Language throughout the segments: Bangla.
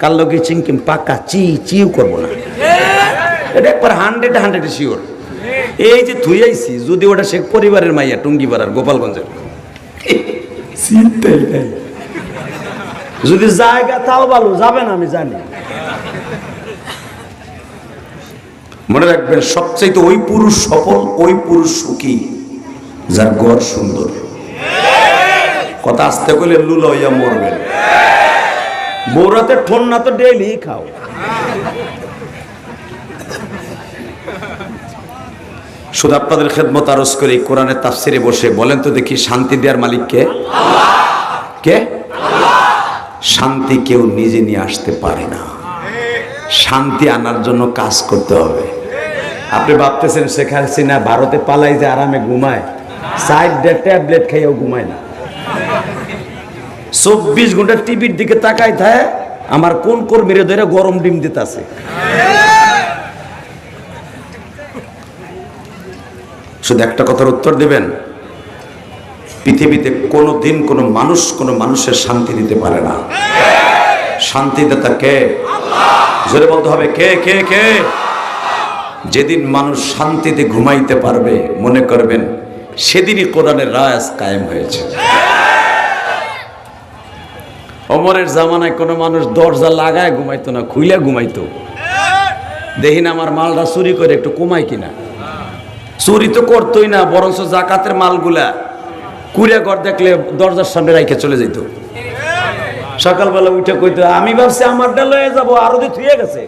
কার লগে চিংকিম পাকা চি চিও করব না। এটা একবার হান্ড্রেড হান্ড্রেড শিওর এই যে থুই আইছি যদি ওটা শেখ পরিবারের মাইয়া টুঙ্গি পাড়ার গোপালগঞ্জের। চিন্তাই নাই। যদি জায়গা তাও ভালো যাবে না আমি জানি। মনে রাখবেন সবচাইতে ওই পুরুষ সফল ওই পুরুষ সুখী যার গড় সুন্দর। কথা আসতে করলে লুলো হইয়া মরবেন বৌরাতে ঠোন না তো ডেইলি খাও। শুধু আপনাদের খেদমত আরজ করে এই কোরআনের তাফসিরে বসে। বলেন তো দেখি, শান্তি দেওয়ার মালিক কে? কে? শান্তি কেউ নিজে নিয়ে আসতে পারে না। শান্তি আনার জন্য কাজ করতে হবে। আপনি ভাবতেছেন শেখ হাসিনা ভারতে পালাই যে আরামে ঘুমায়। সাইড ট্যাবলেট খাইয়েও ঘুমায় না। চব্বিশ ঘণ্টা টিভির দিকে তাকাই থাকে আমার কোন কর্মীরে ধরে গরম ডিম দিতেছে? শুধু একটা কথার উত্তর দেবেন? পৃথিবীতে কোনো দিন কোনো মানুষ কোনো মানুষের শান্তি দিতে পারে না। শান্তিদাতা কে? জোরে বলতে হবে, কে কে কে? যেদিন মানুষ শান্তিতে ঘুমাইতে পারবে, মনে করবেন, সেদিনই কোরআনের রায়াজ কায়েম হয়েছে। অমরের জামানায় কোনো মানুষ দরজা লাগায় ঘুমাইতো না, খুইলে ঘুমাইতো। দেখি না আমার মালটা চুরি করে একটু কমাই কিনা। চুরি তো করতোই না, বরঞ্চ জাকাতের মালগুলা কুড়িয়া ঘর দেখলে দরজার সামনে রাইখে চলে যেত সকালবেলা উঠে কইতো, আমি ভাবছি আমারটা লয়ে যাব, আরও দিয়ে থুয়ে গেছে।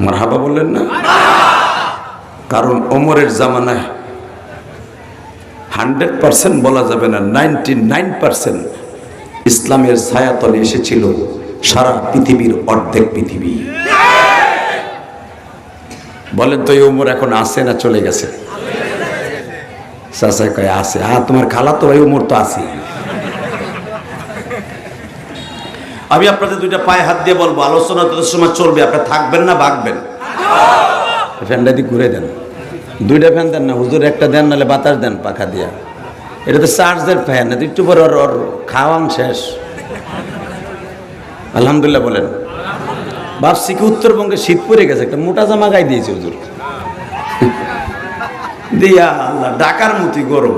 আমার হাবা বললেন না? কারণ ওমরের জামানায় হান্ড্রেড পার্সেন্ট বলা যাবে না, নাইনটি নাইন পার্সেন্ট ইসলামের ছায়াতলে এসেছিল সারা পৃথিবীর অর্ধেক পৃথিবী। বলেন তো এই উমর এখন আসে না চলে গেছে? চাচা কয়, আছে। হ্যাঁ তোমার খালা তো, এই উমর তো আছে আমি আপনাদের দুইটা পায়ে হাত দিয়ে বলব, আলোচনা তোদের সময় চলবে, আপনি থাকবেন না, ভাগবেন। ফ্যানটা দিয়ে ঘুরে দেন। দুইটা ফ্যান দেন না, হুজুর একটা দেন নাহলে বাতাস দেন পাখা দিয়া। এটা তো চার্জের ফ্যান একটু পরে ওর ওর শেষ। আলহামদুলিল্লাহ বলেন। ভাবছি উত্তরবঙ্গে শীত পড়ে গেছে, একটা মোটা জামা গায়ে দিয়েছে হুজুর। দিয়া আল্লাহ ডাকার মতি গরম।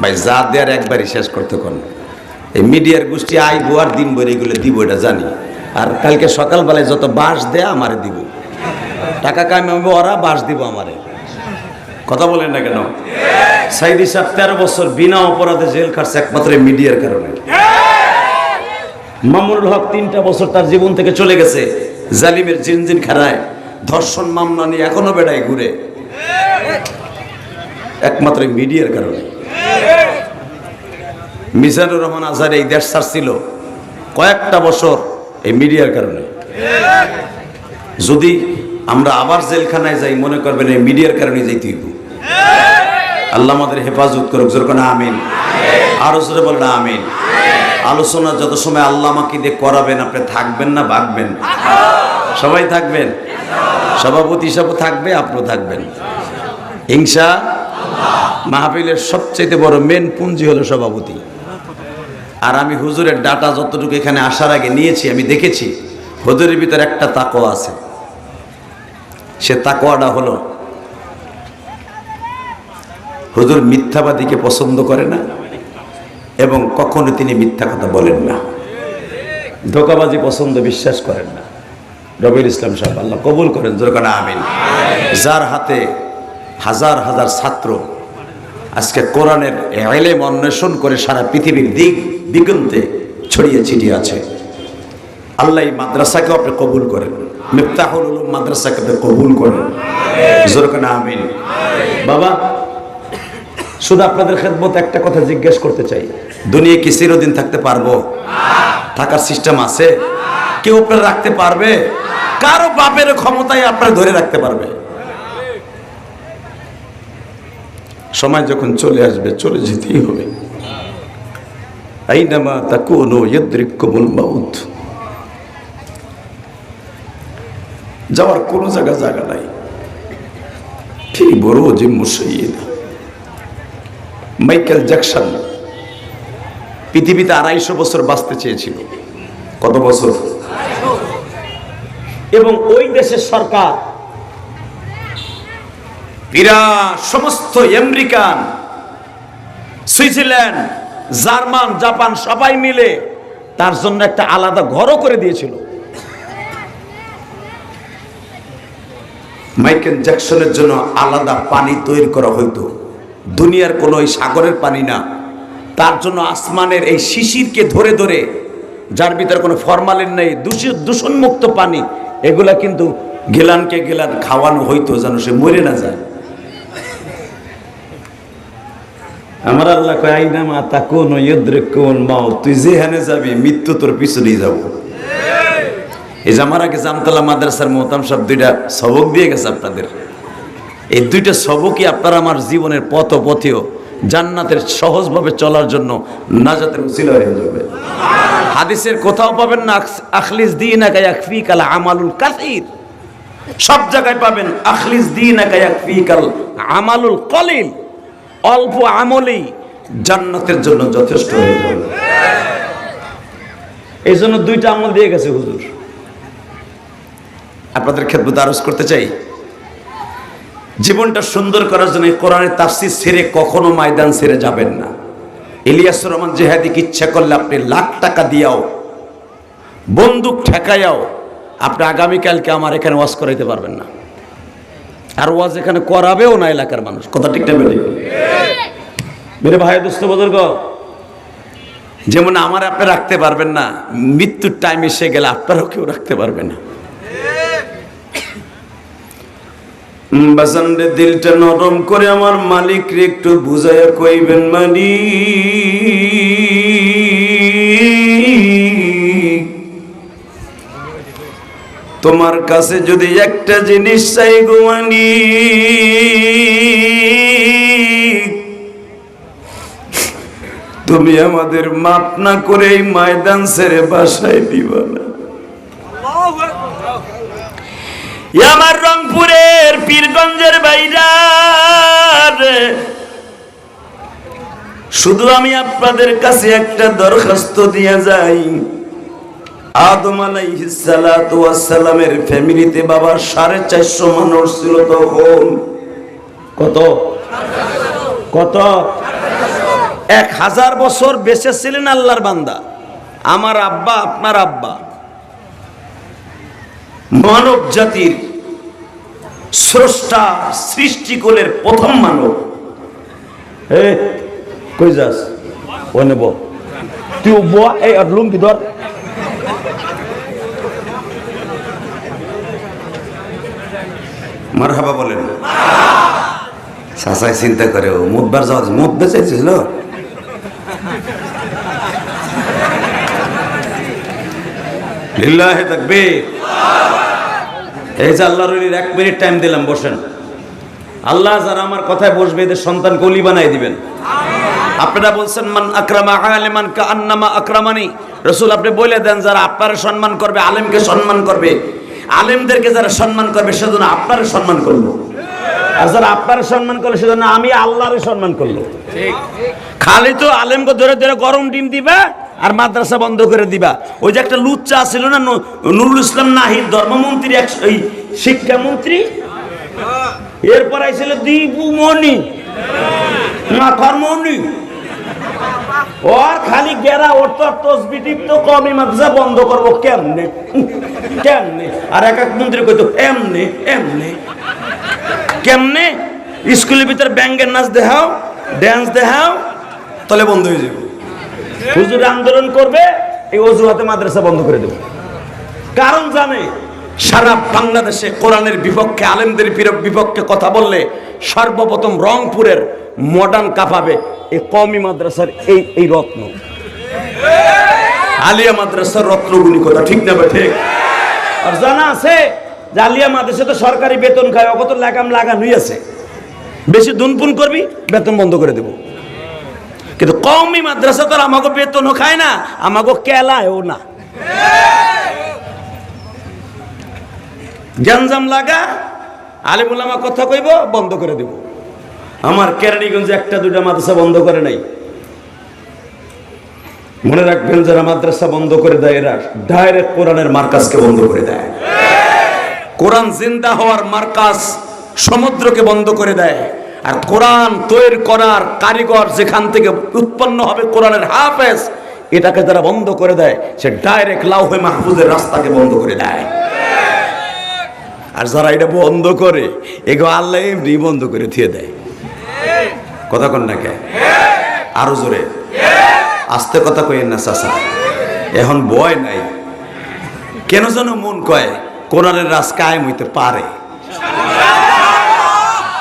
ভাই যা দেয়ার একবারই শেষ করতে কোন। এই মিডিয়ার গোষ্ঠী আইবো আর দিন বই এগুলো দিব, এটা জানি। আর কালকে সকালবেলায় যত বাঁশ দেয়া, আমারে দিব। টাকা কামাবো ওরা বাস দিব আমারে। কথা বলেন না কেন? সাইদি সাহেব তেরো বছর বিনা অপরাধে জেল খাটছে একমাত্র মিডিয়ার কারণে। মামুনুল হক তিনটা বছর তার জীবন থেকে চলে গেছে, জালিমের জিনজিন খারায় ধর্ষণ, মামলা নিয়ে এখনও বেড়ায় ঘুরে। একমাত্র মিডিয়ার কারণে। মিজানুর রহমান আজহার এই দেশ ছাড়ছিল কয়েকটা বছর এই মিডিয়ার কারণে। যদি আমরা আবার জেলখানায় যাই, মনে করবেন এই মিডিয়ার কারণে যাইতে হইব। আল্লাহ আমাদের হেফাজত করুক যেরকম আমিন। আরও জোরে বলেন, আমিন। আলোচনা যত সময় আল্লাহ আমাকে দিয়ে করাবেন, আপনি থাকবেন না, ভাগবেন। সবাই থাকবেন? সভাপতি হিসাবে থাকবে, আপনিও থাকবেন। হিংসা মাহফিলের সবচেয়ে বড় মেন পুঞ্জি হলো সভাপতি। আর আমি হুজুরের ডাটা যতটুকু এখানে আসার আগে নিয়েছি, আমি দেখেছি, হুজুরের ভিতরে একটা তাকোয়া আছে। সে তাকোয়াটা হলো, হুজুর মিথ্যাবাদীকে পছন্দ করে না এবং কখনো তিনি মিথ্যা কথা বলেন না। ধোকাবাজি পছন্দ বিশ্বাস করেন না। রবির ইসলাম সাহেব, আল্লাহ কবুল করেন যেরকম আমিন। যার হাতে হাজার হাজার ছাত্র আজকে কোরআনের এলেম অন্বেষণ করে সারা পৃথিবীর দিক দিগন্তে ছড়িয়ে ছিটিয়ে আছে। আল্লাহ এই মাদ্রাসাকে আপনি কবুল করেন। মিফতাহুল উলুম মাদ্রাসাকে আপনি কবুল করেন। যেরকম আমিন। বাবা, শুধু আপনাদের খেদমত একটা কথা জিজ্ঞেস করতে চাই। দুনিয়া কি চিরদিন থাকতে পারব? থাকার সিস্টেম আছে? কেউ আপনার রাখতে পারবে? কারও বাপের ক্ষমতায় আপনার ধরে রাখতে পারবে? সময় যখন চলে আসবে, চলে যেতেই হবে। আইনামা তাকুনু ইয়াদরিকুমুল মাউত। যাওয়ার কোনো জায়গা জায়গা নাই। কি বড় যে মুসইদ মাইকেল জ্যাকসন পৃথিবীতে আড়াইশো বছর বাঁচতে চেয়েছিল। কত বছর? এবং ওই দেশের সরকার বিরাট সমস্ত আমেরিকান, সুইজারল্যান্ড, জার্মান, জাপান সবাই মিলে তার জন্য একটা আলাদা ঘরও করে দিয়েছিল। মাইকেল জ্যাকসনের জন্য আলাদা পানি তৈরি করা হইতো। দুনিয়ার কোনো ওই সাগরের পানি না। তার জন্য আসমানের এই শিশিরকে ধরে ধরে, যার ভিতরে কোনো ফরমালিন নেই দূষিত দূষণমুক্ত পানি, এগুলা কিন্তু গেলানকে গেলান খাওয়ানো হইতো যেন সে মরে না যায়। আমার আল্লাহ কয় আইনা মা তা কোন ইদ্রে কোন মাও তুই যেখানে যাবি মৃত্যু তোর পিছনেই যাব। এই যে আমার আগে জামতলা মাদ্রাসার মোহতাম সব দুইটা সবক দিয়ে গেছে আপনাদের। এই দুইটা সবকই আপনার আমার জীবনের পথ পথেও জান্নাতের সহজভাবে চলার জন্য নাজাতের উসিলা হয়ে যাবে হাদিসের কোথাও পাবেন না, আখ- আখলিস দিন একা ইয়াকফি কাল আমালুল কাসির। সব জায়গায় পাবেন, আখলিস দিন একা ইয়াকফি কাল আমালুল কলিল। অল্প আমলেই জান্নাতের জন্য যথেষ্ট হয়ে যাবে। এই জন্য দুইটা আমল দিয়ে গেছে হুজুর। আপনাদের ক্ষেত্রে আরজ করতে চাই। জীবনটা সুন্দর করার জন্য কোরআনের তাফসির ছেড়ে কখনো ময়দান ছেড়ে যাবেন না। ইলিয়াস রহমান জেহাদিক ইচ্ছা করলে আপনি লাখ টাকা দিয়াও, বন্দুক ঠেকাইয়াও আপনি আগামীকালকে আমার এখানে ওয়াজ করাইতে পারবেন না। আর ওয়াজ এখানে করাবেও না এলাকার মানুষ। কথা ঠিক না বেরে মেরে ভাই, দোস্ত, বুজুর্গ, যেমন আমার আপনি রাখতে পারবেন না, মৃত্যুর টাইম এসে গেলে আপনারাও কেউ রাখতে পারবে না। বাসানরে দিলটা নরম করে আমার মালিক রে একটু বুঝাইয়া কইবেন মালিক। তোমার কাছে যদি একটা জিনিস চাই গো তুমি আমাদের মাপ না করে এই ময়দান ছেড়ে বাসায় দিবা না। আমার রংপুরের পীরগঞ্জের বাইরার। শুধু আমি আপনাদের কাছে একটা দরখাস্ত দিয়ে যাই। আদম ফ্যামিলিতে বাবা সাড়ে চারশো মানুষ ছিল তখন। কত? কত? এক হাজার বছর বেঁচে ছিলেন আল্লাহর বান্দা। আমার আব্বা, আপনার আব্বা। মানব জাতির স্রষ্টা সৃষ্টিকুলের প্রথম মানব। এ, কই যাস? ও নেব। তুই বো এই আর লুঙ্গি ধর। মারহাবা বলেন। সাসাই চিন্তা করে, ও মুদবার যাওয়া মুদবে চাইছিল লিল্লাহে তাকবীর। এই যে আল্লাহর ওলির এক মিনিট টাইম দিলাম, বসেন। আল্লাহ যারা আমার কথায় বসবে, এদের সন্তান কলি বানাই দিবেন। আপনারা বলছেন, মান আকরামা আলেমান কা আন্নামা আকরামানি। রসুল, আপনি বলে দেন, যারা আপনার সম্মান করবে, আলেমকে সম্মান করবে, আলেমদেরকে যারা সম্মান করবে, সেজন্য আপনার সম্মান করল আর যারা আপনার সম্মান করল, সেজন্য আমি আল্লাহর সম্মান করল খালি তো আলেমকে ধরে ধরে গরম ডিম দিবা আর মাদ্রাসা বন্ধ করে দিবা। ওই যে একটা লুচ্চা ছিল না নুরুল ইসলাম নাহিদ ধর্মমন্ত্রী এক এই শিক্ষামন্ত্রী? এরপর আইছিল দীপু মনি। মণি ওর খালি গেরা তো মাদ্রাসা বন্ধ করব কেমনে? কেমনে? আর মন্ত্রী কইতো, এমনে এমনে। কেমনে? ভিতরে ব্যাঙ্গের নাচ দেখাও ড্যান্স দেখাও তাহলে বন্ধ হয়ে যাবে। হুজুর আন্দোলন করবে, এই অজুহাতে মাদ্রাসা বন্ধ করে দেবে। কারণ জানে, সারা বাংলাদেশে কোরআনের বিপক্ষে, আলেমদের বিপক্ষে কথা বললে সর্বপ্রথম রংপুরের মডার্ন কাঁপাবে এই কমি মাদ্রাসার এই এই রত্ন। আলিয়া মাদ্রাসার রত্নগুলি কথা, ঠিক না ঠিক আর জানা আছে যে আলিয়া মাদ্রাসা তো সরকারি বেতন খায় অত লাগাম লাগানোই আছে। বেশি দুনপুন করবি, বেতন বন্ধ করে দেব। কিন্তু কমই মাদ্রাসা তো আমাকে বেতনও খায় না আমাকে কেলায়ও না। গ্যাঞ্জাম লাগা আলিমুল্লামা কথা কইব, বন্ধ করে দেব। আমার কেরানীগঞ্জে একটা দুটা মাদ্রাসা বন্ধ করে নাই। মনে রাখবেন যারা মাদ্রাসা বন্ধ করে দেয়, এরা ডাইরেক্ট কোরআনের মার্কাজকে বন্ধ করে দেয়। কোরআন জিন্দা হওয়ার মার্কাজ সমুদ্রকে বন্ধ করে দেয়। আর কোরআন তৈরি করার কারিগর যেখান থেকে উৎপন্ন হবে কোরআনের হাফেজ, এটাকে যারা বন্ধ করে দেয়, সে ডাইরেক্ট লাউহে মাহফুজের রাস্তাকে বন্ধ করে দেয়। আর যারা এটা বন্ধ করে, এগো আল্লাহ এমনি বন্ধ করে থিয়ে দেয়। কথা কন না কে? আরও জোরে। আস্তে কথা কইেন না চাচা। এখন বয় নাই। কেন যেন মন কয়, কোরআনের রাজ কায়েম হইতে পারে।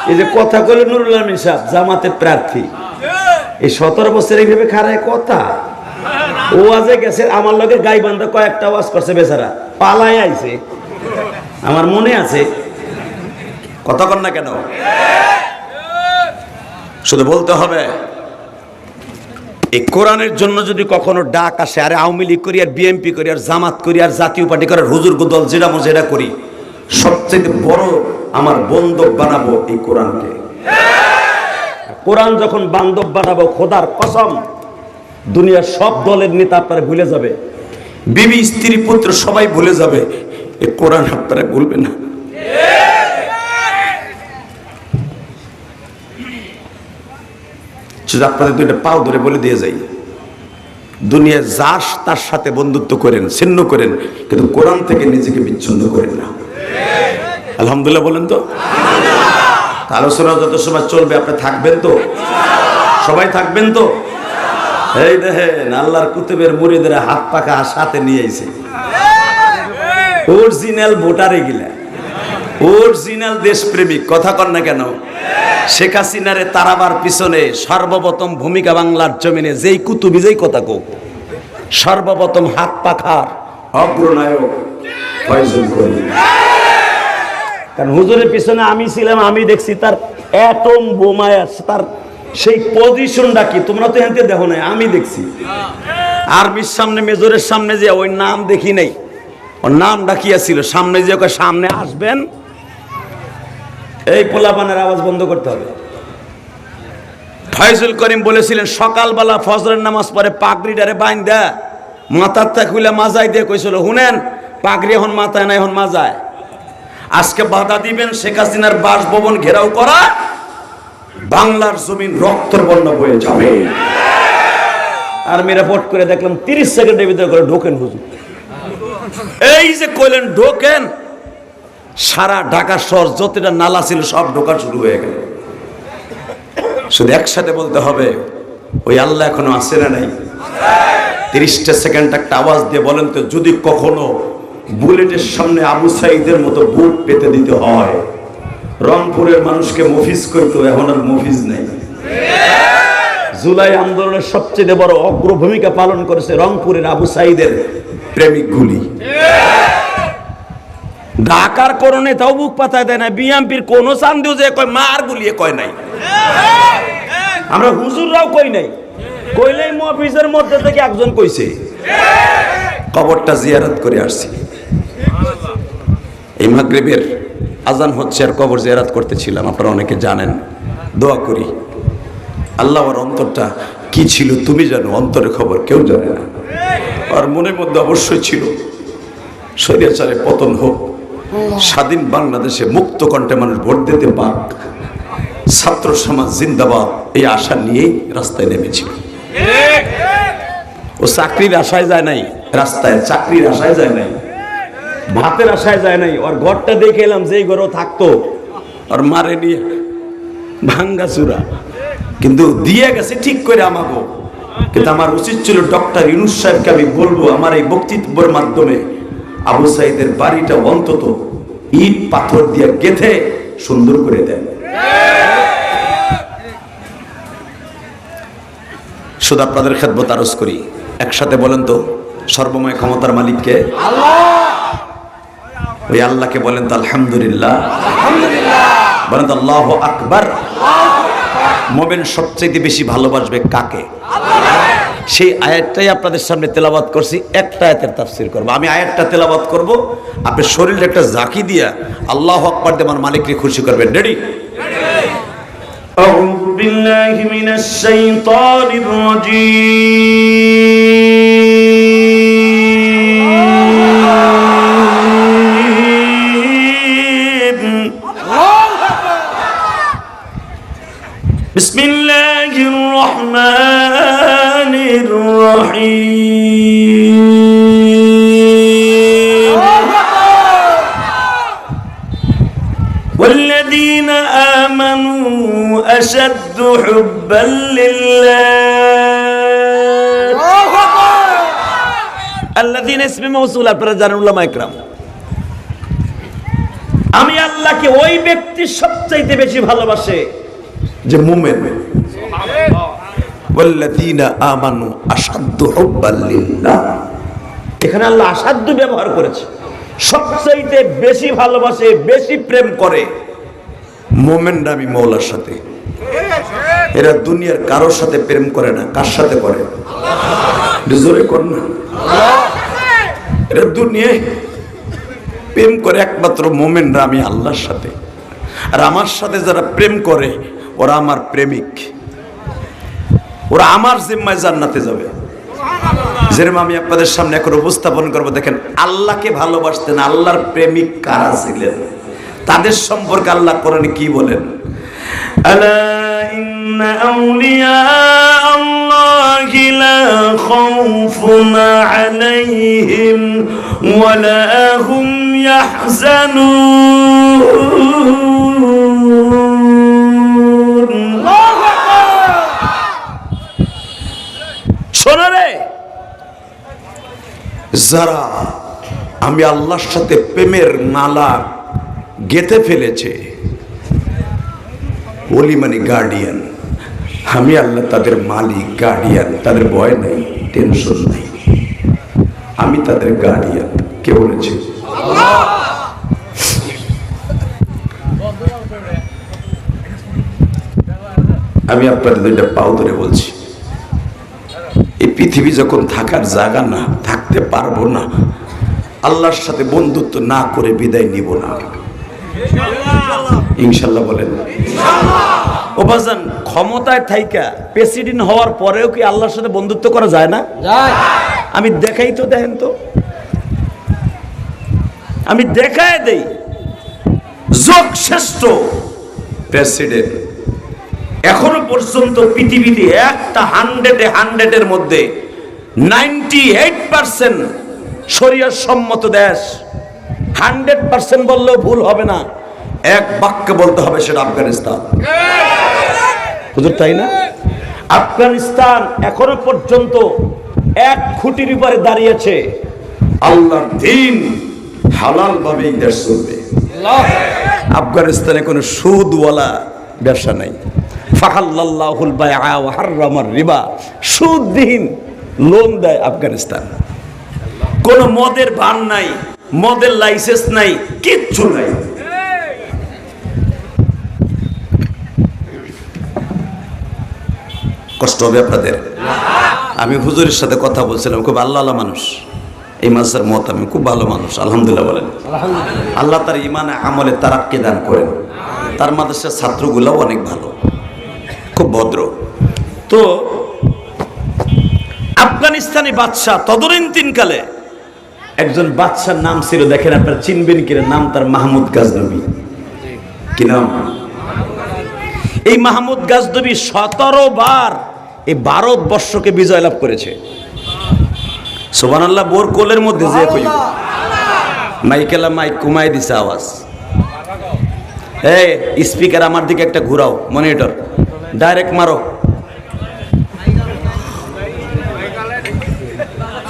এই যে কথা কইল নুরুল আমিন সাহেব, জামাতের প্রার্থী। এই সতেরো বছর এইভাবে খারায় কথা? ও আজে গেছে, আমার লগে গাই বান্ধা কয়েকটা ওয়াজ করছে বেচারা। পালাই আইছে। আমার মনে আছে। কথা কর না কেন? শুধু বলতে হবে, এই কোরআনের জন্য যদি কখনো ডাক আসে, আরে আওয়ামী লীগ করি আর বিএনপি করি আর জামাত করি আর জাতীয় পার্টি করে হুজুর দল যেটা মন যেটা করি সবচেয়ে বড় আমার বন্ধক বানাবো এই কোরআনকে। কোরআন যখন বান্ধব বানাবো, খোদার কসম, দুনিয়ার সব দলের নেতা আপনারা ভুলে যাবে। বিবি, স্ত্রী, পুত্র সবাই ভুলে যাবে। এই কোরআন আপনারা ভুলবে না। আপনাদের দুইটা পাও ধরে বলে দিয়ে যাই। দুনিয়ার যাস, তার সাথে বন্ধুত্ব করেন, ছিন্ন করেন, কিন্তু কোরআন থেকে নিজেকে বিচ্ছিন্ন করেন না। আলহামদুলিল্লাহ বলেন তো। আলোচনা যত সময় চলবে, আপনি থাকবেন তো? সবাই থাকবেন তো? এই দেখেন, আল্লাহর কুতুবের মুড়িদের হাত পাখা সাথে নিয়ে আইছে। অরিজিনাল ভোটারে গিলা অরিজিনাল দেশপ্রেমিক, কথা কর না কেন? শেখ হাসিনারে তারাবার পিছনে সর্বপ্রথম ভূমিকা বাংলার জমিনে যেই কুতুবি, যেই কথা কোক সর্বপ্রথম হাত পাখার অগ্রনায়ক ফয়জুল করিম। কারণ হুজুরের পিছনে আমি ছিলাম, আমি দেখছি তার অ্যাটম বোমায় তার সেই পজিশনটা কি? তোমরা তো এনতে দেখো নাই, আমি দেখছি। আর্মির সামনে, মেজরের সামনে যে ওই নাম দেখি নাই। ওর নাম ডাকিয়াছিল সামনে যে ওকে সামনে আসবেন, এই পোলাপানের আওয়াজ বন্ধ করতে হবে। ফয়জুল করিম বলেছিলেন, সকালবেলা ফজরের নামাজ পরে পাগড়িটারে বাইন দে মাথার তা খুলে মাজাই দিয়ে কইছিল শুনেন পাগড়ি এখন মাথায় না এখন মাজায়। আজকে বাধা দিবেন শেখ হাসিনার বাসভবন ঘেরাও করা, বাংলার জমিন রক্তের বন্যা বয়ে যাবে। আর মেয়েরা পট করে দেখলাম তিরিশ সেকেন্ডের ভিতরে করে ঢোকেন হুজুর। এই যে কইলেন ঢোকেন, সারা ঢাকা শহর যতটা নালা ছিল সব ঢোকা শুরু হয়ে গেল। শুধু একসাথে বলতে হবে, ওই আল্লাহ এখনও আসে না নাই? তিরিশটা সেকেন্ড একটা আওয়াজ দিয়ে বলেন তো, যদি কখনো বুলেটের সামনে আবু সাইদের মতো বুট পেতে দিতে হয়। রংপুরের মানুষকে মফিজ করতো, এখন আর মফিজ নেই। জুলাই আন্দোলনের সবচেয়ে বড় অগ্র ভূমিকা পালন করেছে রংপুরের আবু সাইদের প্রেমিকগুলি। ঢাকার কোন নেতাও বুক পাতায় দেয় না বিএমপির কোন চান্দিও যে কয়, মার গুলিয়ে কয় নাই। আমরা হুজুররাও কই নাই। কইলেই মফিজের মধ্যে থেকে একজন কইছে, কবরটা জিয়ারত করে আসছি। এই মাগরিবের আজান হচ্ছে আর কবর জিয়ারত করতেছিলাম, আপনারা অনেকে জানেন। দোয়া করি। আল্লাহ আমার অন্তরটা কি ছিল, তুমি জানো, অন্তরের খবর কেউ জানে না। আর মনের মধ্যে অবশ্যই ছিল স্বৈরাচারে পতন হোক, স্বাধীন বাংলাদেশে মুক্ত কণ্ঠে মানুষ ভোট দিতে পাক, ছাত্র সমাজ জিন্দাবাদ, এই আশা নিয়েই রাস্তায় নেমেছিল। ও চাকরির আশায় যায় নাই, রাস্তায় চাকরির আশায় যায় নাই। ভাতের আশায় যায় নাই। ওর ঘরটা দেখে এলাম যেই ঘরও থাকতো। ওর মারে নিয়ে ভাঙ্গা চূড়া। কিন্তু দিয়ে গেছে ঠিক করে আমাকে। কিন্তু আমার উচিত ছিল ডক্টর ইউনুস সাহেবকে আমি বলব, আমার এই বক্তব্যের মাধ্যমে আবু সাইদের বাড়িটা অন্তত ইট, পাথর দিয়ে গেথে সুন্দর করে দেন। শুধু আপনাদের খেদমত আরজ করি। একসাথে বলেন তো, সর্বময় ক্ষমতার মালিককে? ওই আল্লাহকে বলেন তো আলহামদুলিল্লাহ বলেন তো আল্লাহ আকবার মোমেন সবচেয়ে বেশি ভালোবাসবে কাকে সেই আয়াতটাই আপনাদের সামনে তেলাবাত করছি একটা আয়াতের তাফসির করবো আমি আয়াতটা তেলাবাত করব আপনি শরীরে একটা জাকি দিয়া আল্লাহ আকবার দিয়ে আমার মালিককে খুশি করবেন রেডি أعوذ بالله من الشيطان الرجيم الرحمن الرحيم والذين آمنوا أشد حبا لله الذين اسم موصول আপনারা জানেন উলামা ইকরাম আমি আল্লাহকে ওই ব্যক্তি সবচাইতে বেশি ভালোবাসে যে মুমেন। এখানে আল্লাহ আসাধ্য ব্যবহার করেছে। সবচাইতে বেশি ভালোবাসে, বেশি প্রেম করে মোমেনরা আমি মৌলার সাথে। এরা দুনিয়ার কারোর সাথে প্রেম করে না, কার সাথে করে? জোরে এরা দুনিয়ায় প্রেম করে একমাত্র মোমেনরা আমি আল্লাহর সাথে। আর আমার সাথে যারা প্রেম করে ওরা আমার প্রেমিক। ওরা আমার জিম্মায় জান্নাতে যাবে। যেরকম আমি আপনাদের সামনে এখন উপস্থাপন করব, দেখেন, আল্লাহকে ভালোবাসতেন, আল্লাহর প্রেমিক কারা ছিলেন? তাদের সম্পর্কে আল্লাহ করেন কি বলেন? আলাইহিম ওয়ালা হুম ইয়াহজানুন শোনো রে যারা আমি আল্লাহর সাথে প্রেমের মালা গেঁথে ফেলেছে, ওলি মানে গার্ডিয়ান আমি আল্লাহ তাদের মালিক গার্ডিয়ান তাদের ভয় নেই টেনশন নেই। আমি তাদের গার্ডিয়ান কে বলেছে? আমি আপনাদের দুইটা পাও ধরে বলছি। এই পৃথিবী যখন থাকার জায়গা না থাকতে পারব না। আল্লাহর সাথে বন্ধুত্ব না করে বিদায় নিব না। ইনশাল্লাহ বলেন। ও বাজান ক্ষমতায় থাইকা প্রেসিডেন্ট হওয়ার পরেও কি আল্লাহর সাথে বন্ধুত্ব করা যায় না? আমি দেখাই তো দেখেন তো। আমি দেখায় দেই। যোগ শ্রেষ্ঠ প্রেসিডেন্ট। এখনও পর্যন্ত পৃথিবীতে একটা হান্ড্রেডে হান্ড্রেডের মধ্যে নাইনটি এইট পার্সেন্ট শরীয় সম্মত দেশ। হান্ড্রেড পার্সেন্ট বললেও ভুল হবে না। এক বাক্যে বলতে হবে সেটা আফগানিস্তান। তাই না? আফগানিস্তান এখনও পর্যন্ত এক খুঁটির উপরে দাঁড়িয়েছে। আল্লাহর দিন হালাল ভাবেই দেশ চলবে আফগানিস্তানে কোনো সুদওয়ালা ব্যবসা নাই। ফাহাল্লাহুল হাররামার রিবা। সুদবিহীন লোন দেয় আফগানিস্তান। কোনো মদের ভান নাই, মদের লাইসেন্স নাই, কিচ্ছু নাই। কষ্ট হবে আপনাদের? আমি হুজুরের সাথে কথা বলছিলাম, খুব আল্লাহ আল্লাহ মানুষ। এই মাসের মত আমি খুব ভালো মানুষ, আলহামদুলিল্লাহ বলেন। আল্লাহ তার ইমানে আমলে তারাক্কে দান করেন। তার মাদ্রাসার ছাত্রগুলোও অনেক ভালো, খুব ভদ্র। তো আফগানিস্তানি বাদশাহ তদনীন কালে একজন বাদশার নাম ছিল, দেখেন আপনারা চিনবেন কিনা, নাম তার মাহমুদ গাজনবী। কি নাম? এই মাহমুদ গাজনবী সতেরো বার এই ভারতবর্ষকে বিজয় লাভ করেছে। সোবান আল্লাহ বোর কোলের মধ্যে যে মাইকেলা মাইক কুমাই দিছে আওয়াজ। এই, স্পিকার আমার দিকে একটা ঘুরাও, মনিটর, ডাইরেক্ট মারো।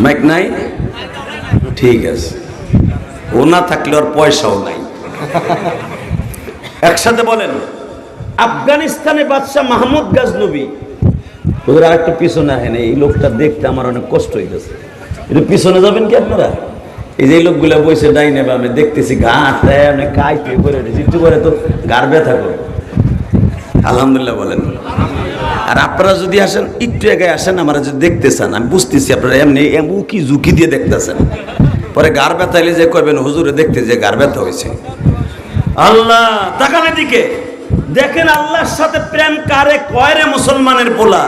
মাইক নাই ঠিক আছে। ও না থাকলে ওর পয়সাও নাই। একসাথে বলেন। আফগানিস্তানে বাদশাহ মাহমুদ গাজনবী। ওদের আর একটু পিছনে আহেন এই লোকটা দেখতে আমার অনেক কষ্ট হইতেছে। একটু পিছনে যাবেন কি আপনারা? এই যে লোকগুলা বসে ডাইনে বা আমি দেখতেছি ঘাট অনেক কাই পেয়ে করে একটু করে তো গার ব্যথা করে। আলহামদুলিল্লাহ বলেন। আর আপনারা যদি আসেন, একটু এগায় আসেন, আমরা যদি দেখতে চান, আমি বুঝতেছি আপনারা এমনি এমন কি ঝুঁকি দিয়ে দেখতেছেন। পরে গার ব্যথা এলে যে করবেন হুজুরে দেখতে যে গার ব্যথা হয়েছে আল্লাহ, তাকান দিকে দেখেন আল্লাহর সাথে প্রেম কারে, কয় রে মুসলমানের পোলা?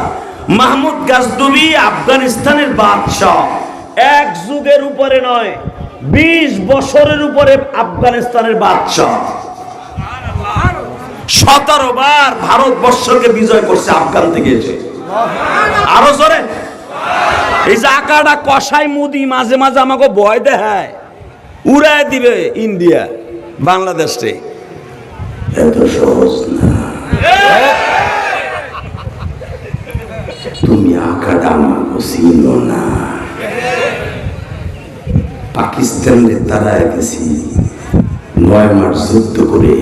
মাহমুদ গাজদুবি আফগানিস্তানের বাদশাহ। এক যুগের উপরে নয়, বিশ বছরের উপরে আফগানিস্তানের বাদশাহ। সতেরো বার ভারতবর্ষকে বিজয় করছে আফগান থেকে এসে। আরও জোরে। এই যে আকাটা কষাই মুদি মাঝে মাঝে আমাকে ভয় দেখায়। উড়ায় দিবে ইন্ডিয়া, বাংলাদেশে এত সহজ না। তুমি আকাটা আমাকে ছিল না। পাকিস্তানের দ্বারা গেছি, নয় মাস যুদ্ধ করে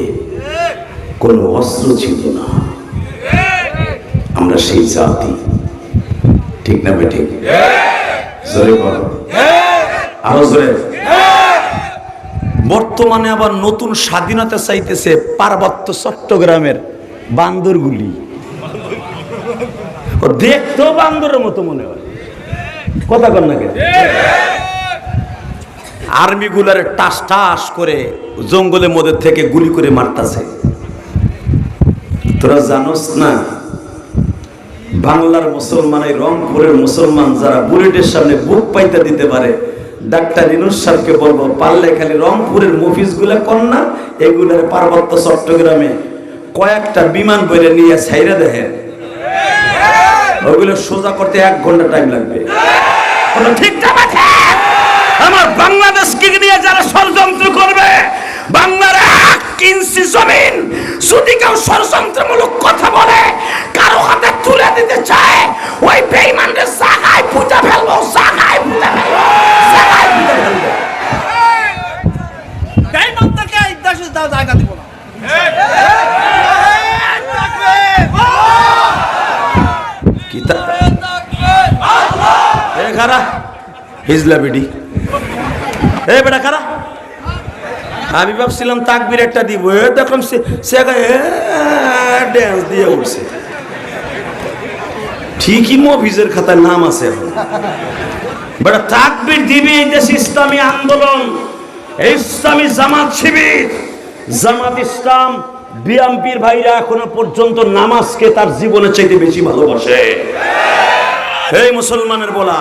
কোনো অস্ত্র ছিল না। আমরা সেই জাতি। ঠিক না জোরে বর্তমানে আবার নতুন স্বাধীনতা চাইতেছে পার্বত্য চট্টগ্রামের বান্দরগুলি ও দেখতেও বান্দরের মতো মনে হয়। কথা কর না কেন? আর্মি গুলারে টাস টাস করে জঙ্গলের মধ্যে থেকে গুলি করে মারতাছে। তোরা জানোস না, বাংলার মুসলমান এই রংপুরের মুসলমান যারা বুলেটের সামনে বুক পাইতে দিতে পারে, ডাক্তার ইনুস বলব, পারলে খালি রংপুরের কর এগুলার পার্বত্য চট্টগ্রামে কয়েকটা বিমান বইলে নিয়ে ছাইরা দেখেন। ওগুলো সোজা করতে এক ঘণ্টা টাইম লাগবে। ঠিকঠাক আছে আমার বাংলাদেশকে নিয়ে যারা ষড়যন্ত্র করবে, বাংলার ইঞ্চি জমিন। যদি কেউ ষড়যন্ত্রমূলক কথা বলে কারও হাতে তুলে দিতে চায় ওই বেইমানদের জাগায় পুঁতে ফেলব জাগায় পুঁতে ফেলব জাগায় পুঁতে ফেলব। বেঈমানদেরকে এই দেশে জায়গা দিব না। কি তা এ খারা হিজলা বিডি। এ বেটা খারা আমি ভাবছিলাম তাকবির একটা দিব এ দেখলাম সে ড্যান্স দিয়ে উঠছে। ঠিকই মফিজের খাতায় নাম আছে বেটা তাকবির দিবি এই দেশ ইসলামী আন্দোলন ইসলামী জামাত শিবির। জামাত ইসলাম বিএমপির ভাইরা এখনও পর্যন্ত নামাজকে তার জীবনের চাইতে বেশি ভালোবাসে। এই মুসলমানের বলা।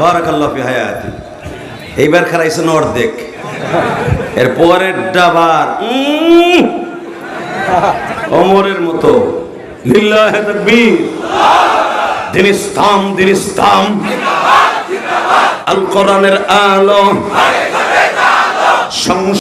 বারাকাল্লাহ ফি হায়াতি। এইবার খারাইছেন অর্ধেক এর পরের ডাবার অমরের মতো। লিল্লাহে তাকবীর। দিন ইসলাম দিন ইসলাম। আল কোরআনের আলো। সংস